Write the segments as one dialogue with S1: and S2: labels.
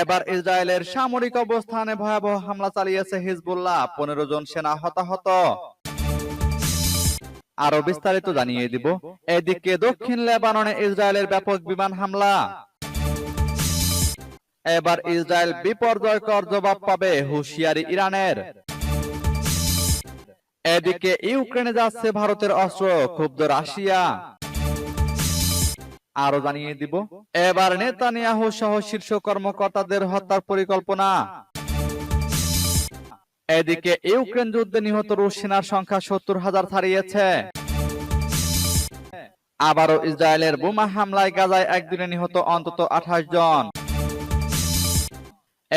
S1: এবার ইসরায়েলের সামরিক অবস্থানে ভয়াবহ হামলা চালিয়েছে হিজবুল্লাহ পনেরো জন সেনা হতাহত আরো বিস্তারিত জানিয়ে দিব এদিকে দক্ষিণ লেবাননে ইসরায়েলের ব্যাপক বিমান হামলা এবার ইসরায়েল বিপর্যয়কর জবাব পাবে হুঁশিয়ারি ইরানের এদিকে ইউক্রেনে যাচ্ছে ভারতের অস্ত্র ক্ষুব্ধ রাশিয়া আরো জানিয়ে দিব এবার নেতানিয়াহু সহ শীর্ষ কর্মকর্তাদের হত্যার পরিকল্পনা হ্যাঁ। এদিকে ইউক্রেন যুদ্ধে নিহত রুশ সেনার সংখ্যা সত্তর হাজার ছাড়িয়েছে আবারও ইসরায়েলের বোমা হামলায় গাজায় একদিনে নিহত অন্তত আঠাশ জন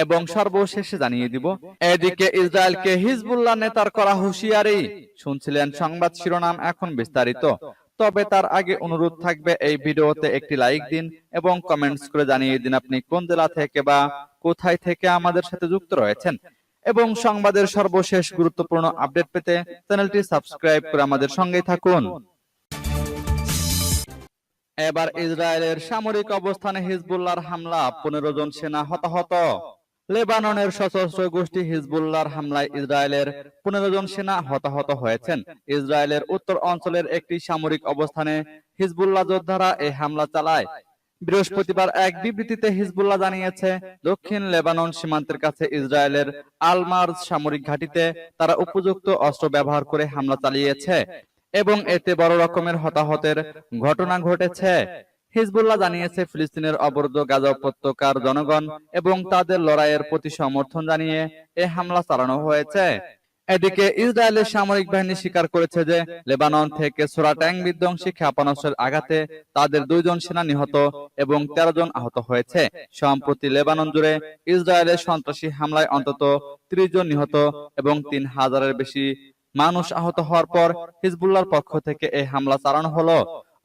S1: এবং সর্বশেষে জানিয়ে দিব এদিকে ইসরায়েলকে হিজবুল্লাহ নেতার করা হুঁশিয়ারি শুনছিলেন সংবাদ শিরোনাম এখন বিস্তারিত তবে তার আগে অনুরোধ থাকবে এই ভিডিওতে একটি লাইক দিন এবং কমেন্টস করে জানিয়ে দিন আপনি কোন জেলা থেকে বা কোথায় থেকে আমাদের সাথে যুক্ত রয়েছেন এবং সংবাদের সর্বশেষ গুরুত্বপূর্ণ আপডেট পেতে চ্যানেলটি সাবস্ক্রাইব করে আমাদের সঙ্গেই থাকুন এবার ইসরায়েলের সামরিক অবস্থানে হিজবুল্লাহর হামলা পনেরো জন সেনা হতাহত লেবাননের সশস্ত্র গোষ্ঠী হিজবুল্লার হামলায় ইসরায়েলের পনেরো জন সেনা হতাহত হয়েছেন ইসরায়েলের উত্তর অঞ্চলের একটি সামরিক অবস্থানে হিজবুল্লাহ যোদ্ধারা এই হামলা চালায় বৃহস্পতিবার এক বিবৃতিতে হিজবুল্লাহ জানিয়েছে দক্ষিণ লেবানন সীমান্তের কাছে ইসরায়েলের আলমার্জ সামরিক ঘাটিতে তারা উপযুক্ত অস্ত্র ব্যবহার করে হামলা চালিয়েছে এবং এতে বড় রকমের হতাহতের ঘটনা ঘটেছে হিজবুল্লাহ জানিয়েছে ফিলিস্তিনের অবরুদ্ধ গাজা উপত্যকার জনগণ এবং তাদের লড়াইয়ের প্রতি সমর্থন জানিয়ে এ হামলা চালানো হয়েছে এদিকে ইসরায়েলের সামরিক বাহিনী স্বীকার করেছে যে লেবানন থেকে সোরা ট্যাং বিধ্বংসী ক্ষেপণাস্ত্রের আঘাতে তাদের দুইজন সেনা নিহত এবং তেরো জন আহত হয়েছে সম্প্রতি লেবানন জুড়ে ইসরায়েলের সন্ত্রাসী হামলায় অন্তত ত্রিশ জন নিহত এবং তিন হাজারের বেশি মানুষ আহত হওয়ার পর হিজবুল্লার পক্ষ থেকে এই হামলা চালানো হলো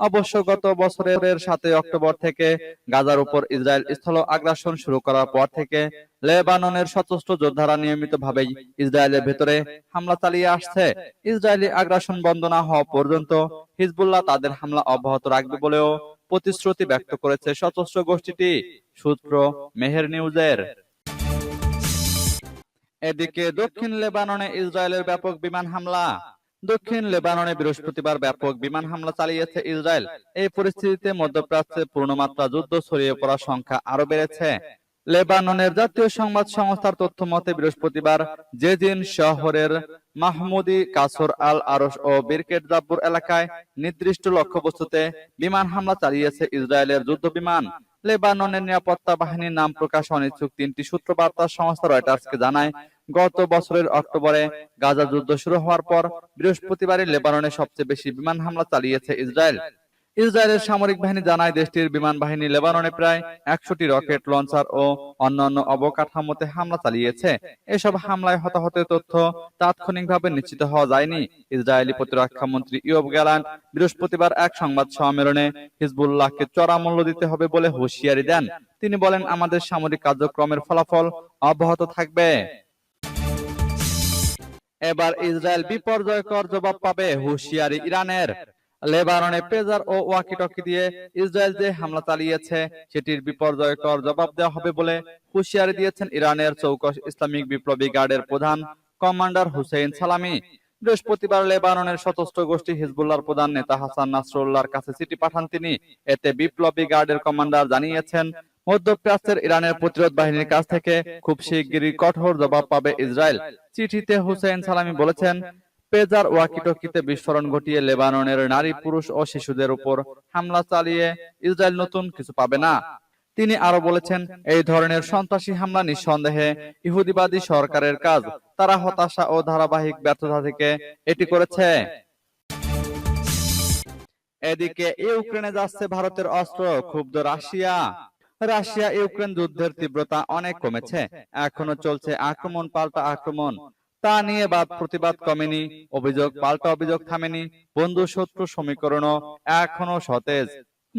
S1: অবশ্য গত বছরের সাথে অক্টোবর থেকে গাজার উপর ইসরায়েল স্থল আগ্রাসন শুরু করার পর থেকে লেবাননের সশস্ত্র যোদ্ধারা নিয়মিতভাবেই ইসরায়েলের ভেতরে হামলা চালিয়ে আসছে ইসরায়েলি আগ্রাসন বন্ধ না হওয়া পর্যন্ত হিজবুল্লাহ তাদের হামলা অব্যাহত রাখবে বলেও প্রতিশ্রুতি ব্যক্ত করেছে সশস্ত্র গোষ্ঠীটি সূত্র মেহের নিউজের এদিকে দক্ষিণ লেবাননে ইসরায়েলের ব্যাপক বিমান হামলা দক্ষিণ লেবাননে বৃহস্পতিবার ব্যাপক বিমান হামলা চালিয়েছে ইসরায়েল এই পরিস্থিতিতে মধ্যপ্রাচ্যে পূর্ণমাত্রা যুদ্ধ ছড়িয়ে পড়ার সংখ্যা আরো বেড়েছে লেবাননের জাতীয় সংবাদ সংস্থার তথ্য মতে বৃহস্পতিবার জেজিন শহরের মাহমুদি কাসর আল আরস ও বিরকেট জাব্বুর এলাকায় নির্দিষ্ট লক্ষ্যবস্তুতে বিমান হামলা চালিয়েছে ইসরায়েলের যুদ্ধ বিমান লেবাননের নিরাপত্তা বাহিনীর নাম প্রকাশ অনিচ্ছুক তিনটি সূত্র বার্তা সংস্থা রয়টার্সকে জানায় গত বছরের অক্টোবরে গাজা যুদ্ধ শুরু হওয়ার পর বৃহস্পতিবারে লেবাননে সবচেয়ে বেশি বিমান হামলা চালিয়েছে ইসরায়েল ইসরায়েলের সামরিক বাহিনী জানায় দেশটির বিমান বাহিনী লেবাননে প্রায় একশোটি রকেট লঞ্চার ও অন্যান্য অবকাঠামোতে হামলা চালিয়েছে এসব হামলায় হতাহতের তথ্য তাৎক্ষণিকভাবে নিশ্চিত হওয়া যায়নি ইসরায়েলি প্রতিরক্ষা মন্ত্রী ইয়ব গ্যালান বৃহস্পতিবার এক সংবাদ সম্মেলনে হিজবুল্লাহকে চড়া মূল্য দিতে হবে বলে হুঁশিয়ারি দেন তিনি বলেন আমাদের সামরিক কার্যক্রমের ফলাফল অব্যাহত থাকবে এবার ইসরায়েল বিপর্যয়কর জবাব পাবে হুশিয়ারি ইরানের লেবাননে পেজার ও ওয়াকিটকি দিয়ে ইসরায়েল যে হামলা চালিয়েছে সেটির বিপর্যয়কর জবাব দেওয়া হবে বলে হুশিয়ারি দিয়েছেন ইরানের চৌকশ ইসলামিক বিপ্লবী গার্ডের প্রধান কমান্ডার হুসেইন সালামি বৃহস্পতিবার লেবাননের সশস্ত্র গোষ্ঠী হিজবুল্লার প্রধান নেতা হাসান নাসরুল্লাহর কাছে চিঠি পাঠান তিনি এতে বিপ্লবী গার্ডের কমান্ডার জানিয়েছেন মধ্যপ্রাচ্যের ইরানের প্রতিরোধ বাহিনীর কাছ থেকে খুব শিগগিরই কঠোর জবাব পাবে ইসরায়েল চিঠিতে হুসেন সালামি বলেছেন পেজার ওয়াকিটকিতে বিস্ফোরণ ঘটিয়ে লেবাননের নারী পুরুষ ও শিশুদের উপর হামলা চালিয়ে ইসরায়েল নতুন কিছু পাবে না তিনি আরো বলেছেন এই ধরনের সন্ত্রাসী হামলা নিঃসন্দেহে ইহুদিবাদী সরকারের কাজ তারা হতাশা ও ধারাবাহিক ব্যর্থতা থেকে এটি করেছে এদিকে ইউক্রেনে যাচ্ছে ভারতের অস্ত্র ক্ষুব্ধ রাশিয়া রাশিয়া ইউক্রেন যুদ্ধের তীব্রতা অনেক কমেছে এখনো চলছে আক্রমণ পাল্টা আক্রমণ তা নিয়ে বাদ প্রতিবাদ কমেনি অভিযোগ পাল্টা অভিযোগ থামেনি বন্ধু শত্রু সমীকরণও এখনো সতেজ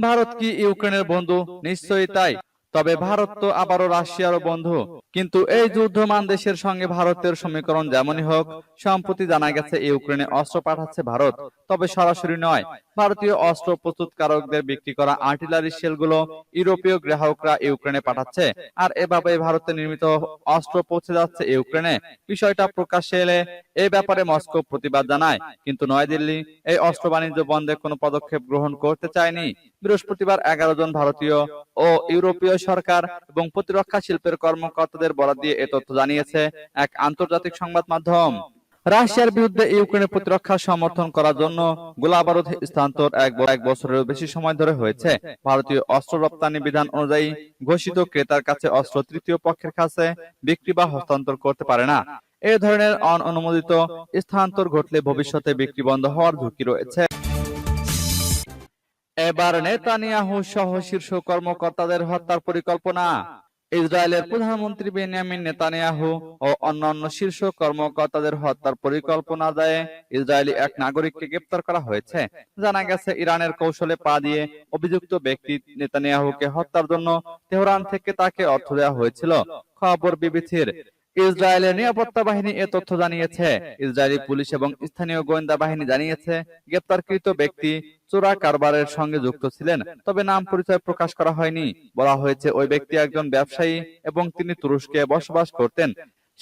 S1: ভারত কি ইউক্রেনের বন্ধু নিশ্চয়ই তাই তবে ভারত তো আবারও রাশিয়ারও বন্ধু কিন্তু এই যুদ্ধমান দেশের সঙ্গে ভারতের সমীকরণ যেমনই হোক সম্প্রতি জানা গেছে ইউক্রেনে অস্ত্র পাঠাচ্ছে ভারত তবে সরাসরি নয় ভারতীয় অস্ত্র প্রস্তুতকারকদের বিক্রি করা আর্টিলারি শেলগুলো ইউরোপীয় গ্রাহকরা ইউক্রেনে পাঠাচ্ছে আর এভাবে ভারতে নির্মিত অস্ত্র পৌঁছে যাচ্ছে ইউক্রেনে বিষয়টা প্রকাশ্যে এলে এ ব্যাপারে মস্কো প্রতিবাদ জানায় কিন্তু নয়াদিল্লি এই অস্ত্র বাণিজ্য বন্ধে কোনো পদক্ষেপ গ্রহণ করতে চায়নি বৃহস্পতিবার এগারো জন ভারতীয় ও ইউরোপীয় সরকার এবং প্রতিরক্ষা শিল্পের কর্মকর্তাদের বরাদ দিয়ে এ তথ্য জানিয়েছে এক আন্তর্জাতিক সংবাদ মাধ্যম রাশিয়ার বিরুদ্ধে ইউক্রেনের প্রতিরক্ষা সমর্থন করার জন্য গোলাবারুদ স্থানান্তর এক এক বছরের বেশি সময় ধরে হয়েছে ভারতীয় অস্ত্র রপ্তানি বিধান অনুযায়ী ঘোষিত ক্রেতার কাছে অস্ত্র তৃতীয় পক্ষের কাছে বিক্রি বা হস্তান্তর করতে পারে না এ ধরনের অন অনুমোদিত স্থানান্তর ঘটলে ভবিষ্যতে বিক্রি বন্ধ হওয়ার ঝুঁকি রয়েছে এবার নেতানিয়াহু সহ শীর্ষ কর্মকর্তাদের হত্যার পরিকল্পনা ইসরায়েলের প্রধানমন্ত্রী বেনিয়ামিন নেতানিয়াহু ও অন্যান্য শীর্ষ কর্মকর্তাদের হত্যার পরিকল্পনা দায়ে ইসরায়েলি এক নাগরিককে গ্রেপ্তার করা হয়েছে জানা গেছে ইরানের কৌশলে পা দিয়ে অভিযুক্ত ব্যক্তি নেতানিয়াহুকে হত্যার জন্য তেহরান থেকে তাকে অর্থ দেওয়া হয়েছিল খবর বিবিসির ইসরায়েলের নিরাপত্তা বাহিনী এ তথ্য জানিয়েছে ইসরায়েলি পুলিশ এবং স্থানীয় গোয়েন্দা বাহিনী জানিয়েছে গ্রেপ্তারকৃত ব্যক্তি চোরা কারবারের সঙ্গে যুক্ত ছিলেন তবে নাম পরিচয় প্রকাশ করা হয়নি বলা হয়েছে ওই ব্যক্তি একজন ব্যবসায়ী এবং তিনি তুরস্কে বসবাস করতেন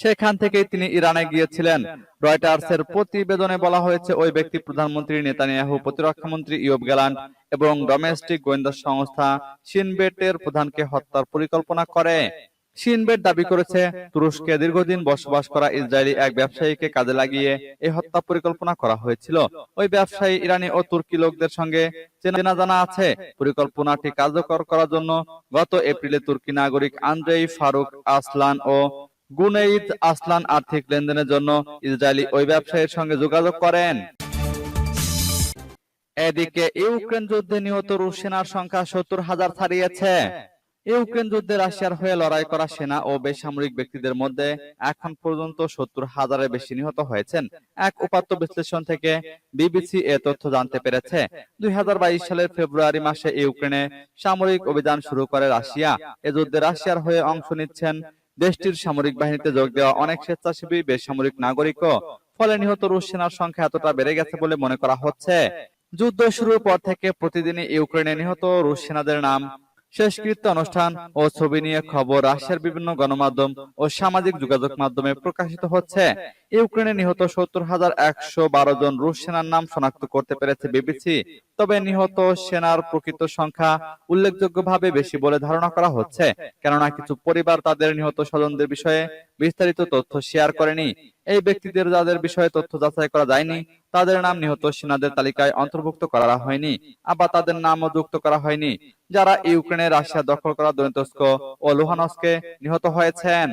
S1: সেখান থেকেই তিনি ইরানে গিয়েছিলেন রয়টার্সের প্রতিবেদনে বলা হয়েছে ওই ব্যক্তি প্রধানমন্ত্রী নেতানিয়াহু প্রতিরক্ষামন্ত্রী ইয়ব গ্যালান্ট এবং ডোমেস্টিক গোয়েন্দা সংস্থা সিনবেটের প্রধানকে হত্যার পরিকল্পনা করে সিনবেট দাবি করেছে তুরস্কে দীর্ঘদিন বসবাস করা ইসরায়েলি এক ব্যবসায়ীকে কাজে লাগিয়ে এই হত্যা পরিকল্পনা করা হয়েছিল ওই ব্যবসায়ী ইরানি ও তুর্কি লোকদের সঙ্গে চেনা জানা আছে পরিকল্পনাটি কার্যকর করার জন্য গত এপ্রিলে তুর্কি নাগরিক আন্দ্রেই ফারুক আসলান ও গুনেইদ আসলান আর্থিক লেনদেনের জন্য ইসরায়েলি ওই ব্যবসায়ীর সঙ্গে যোগাযোগ করেন এদিকে ইউক্রেন যুদ্ধে নিহত রুশ সেনার সংখ্যা সত্তর হাজার ছাড়িয়েছে ইউক্রেন যুদ্ধে রাশিয়ার হয়ে লড়াই করা সেনা ও বেসামরিক ব্যক্তিদের মধ্যে এখন পর্যন্ত সত্তর হাজারের বেশি নিহত হয়েছেন এক উপাত্ত বিশ্লেষণ থেকে বিবিসি এ তথ্য জানতে পেরেছে দুই সালের ফেব্রুয়ারি মাসে ইউক্রেনে সামরিক অভিযান শুরু করে রাশিয়া এ যুদ্ধে রাশিয়ার হয়ে অংশ নিচ্ছেন দেশটির সামরিক বাহিনীতে যোগ দেওয়া অনেক স্বেচ্ছাসেবী বেসামরিক নাগরিকও ফলে নিহত রুশ সেনার সংখ্যা এতটা বেড়ে গেছে বলে মনে করা হচ্ছে যুদ্ধ শুরুর পর থেকে প্রতিদিনই ইউক্রেনে নিহত রুশ সেনাদের নাম শেষকৃত্য অনুষ্ঠান ও ছবি নিয়ে খবর রাশিয়ার বিভিন্ন গণমাধ্যম ও সামাজিক যোগাযোগ মাধ্যমে প্রকাশিত হচ্ছে ইউক্রেনে নিহত সত্তর হাজার একশো বারো জন রুশ সেনার নাম শনাক্ত করতে পেরেছে বিবিসি তবে নিহত সেনার প্রকৃত সংখ্যা উল্লেখযোগ্যভাবে বেশি বলে ধারণা করা হচ্ছে কেননা কিছু পরিবার তাদের নিহত স্বজনদের বিষয়ে বিস্তারিত তথ্য শেয়ার করেনি এই ব্যক্তিদের যাদের বিষয়ে তথ্য যাচাই করা যায়নি তাদের নাম নিহত সেনাদের তালিকায় অন্তর্ভুক্ত করা হয়নি আবার তাদের নামও যুক্ত করা হয়নি যারা ইউক্রেনে রাশিয়া দখল করা দনিতস্ক ও লোহানস্কে নিহত হয়েছেন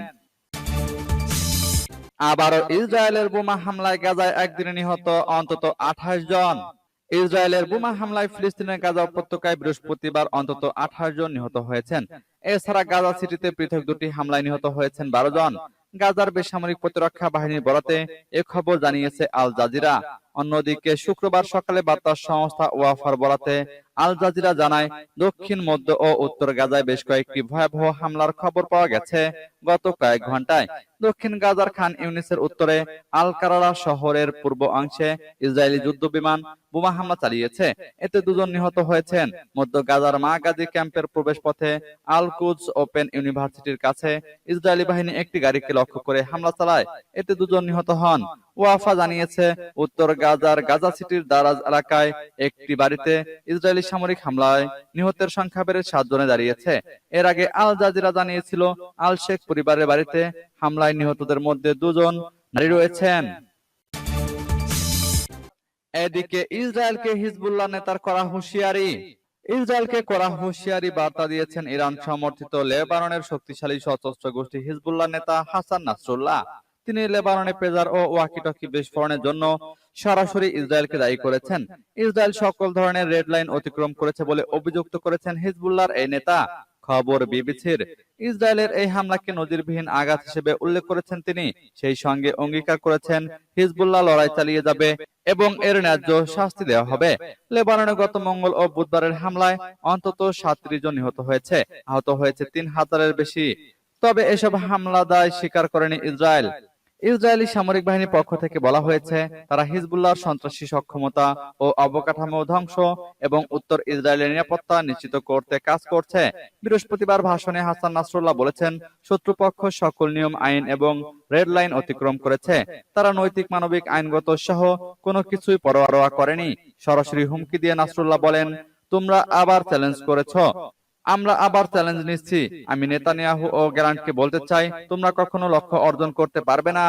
S1: আবারও ইসরায়েলের বোমা হামলায় গাজায় একদিনে নিহত অন্তত আঠাশ জন ইসরায়েলের বোমা হামলায় ফিলিস্তিনের গাজা উপত্যকায় বৃহস্পতিবার অন্তত আঠাশ জন নিহত হয়েছেন এছাড়া গাজা সিটিতে পৃথক দুটি হামলায় নিহত হয়েছেন বারো জন গাজার বেসামরিক প্রতিরক্ষা বাহিনীর বরাতে এ খবর জানিয়েছে আল জাজিরা অন্যদিকে শুক্রবার সকালে বার্তা সংস্থা ওয়াফার বরাতে আল জাজিরা জানায় দক্ষিণ মধ্য ও উত্তর গাজায় বেশ কয়েকটি ভয়াবহ হামলার খবর পাওয়া গেছে গত কয়েক ঘন্টায় দক্ষিণ গাজার খান ইউনিসের উত্তরে আল কারারা শহরের পূর্ব অংশে ইসরায়েলি যুদ্ধ বিমান বোমা হামলা চালিয়েছে এতে দুজন নিহত হয়েছেন মধ্য গাজার মা গাজী ক্যাম্পের প্রবেশ পথে আল কুজ ওপেন ইউনিভার্সিটির কাছে ইসরায়েলি বাহিনী একটি গাড়িকে লক্ষ্য করে হামলা চালায় এতে দুজন নিহত হন ওয়াফা জানিয়েছে উত্তর গাজার গাজা সিটির দারাজ এলাকায় একটি বাড়িতে ইসরায়েলি ইসরায়েলি সামরিক হামলায় নিহতের সংখ্যা বেড়ে সাতজনে দাঁড়িয়েছে এর আগে আল জাজিরা জানিয়েছিল আল শেখ পরিবারের বাড়িতে হামলায় নিহতদের মধ্যে দুজন নারী রয়েছেন এদিকে ইসরায়েলকে হিজবুল্লাহ নেতার করা হুঁশিয়ারি ইসরায়েলকে করা হুঁশিয়ারি বার্তা দিয়েছেন ইরান সমর্থিত লেবাননের শক্তিশালী সশস্ত্র গোষ্ঠী হিজবুল্লাহ নেতা হাসান নাসরুল্লাহ তিনি লেবাননে পেজার ও ওয়াকিটকি বিস্ফোরণের জন্য সরাসরি ইসরায়েলকে দায়ী করেছেন ইসরায়েল সকল ধরনের রেড লাইন অতিক্রম করেছে বলে অভিযুক্ত করেছেন হিজবুল্লাহর এই নেতা খবর বিবিসির ইসরায়েলের এই হামলাকে নজিরবিহীন আঘাত হিসেবে উল্লেখ করেছেন তিনি সেই সঙ্গে অঙ্গীকার করেছেন হিজবুল্লাহ লড়াই চালিয়ে যাবে এবং এর ন্যায্য শাস্তি দেওয়া হবে লেবাননে গত মঙ্গল ও বুধবারের হামলায় অন্তত সাতত্রিশ জন নিহত হয়েছে আহত হয়েছে তিন হাজারের বেশি তবে এসব হামলা দায় স্বীকার করেনি ইসরায়েল ইসরায়েলি সামরিক বাহিনীর পক্ষ থেকে বলা হয়েছে তারা হিজবুল্লাহর সন্ত্রাসী সক্ষমতা ও অবকাঠামো ধ্বংস এবং উত্তর ইসরায়েলের নিরাপত্তা নিশ্চিত করতে কাজ করছে বৃহস্পতিবার ভাষণে হাসান নাসরুল্লাহ বলেছেন শত্রুপক্ষ সকল নিয়ম আইন এবং রেড লাইন অতিক্রম করেছে তারা নৈতিক মানবিক আইনগত সহ কোনো কিছুই পরোয়ারোয়া করেনি সরাসরি হুমকি দিয়ে নাসরুল্লাহ বলেন তোমরা আবার চ্যালেঞ্জ করেছ আমরা আবার চ্যালেঞ্জ নিচ্ছি আমি নেতানিয়াহু ও গ্যারান্টকে বলতে চাই, তোমরা কখনো লক্ষ্য অর্জন করতে পারবে না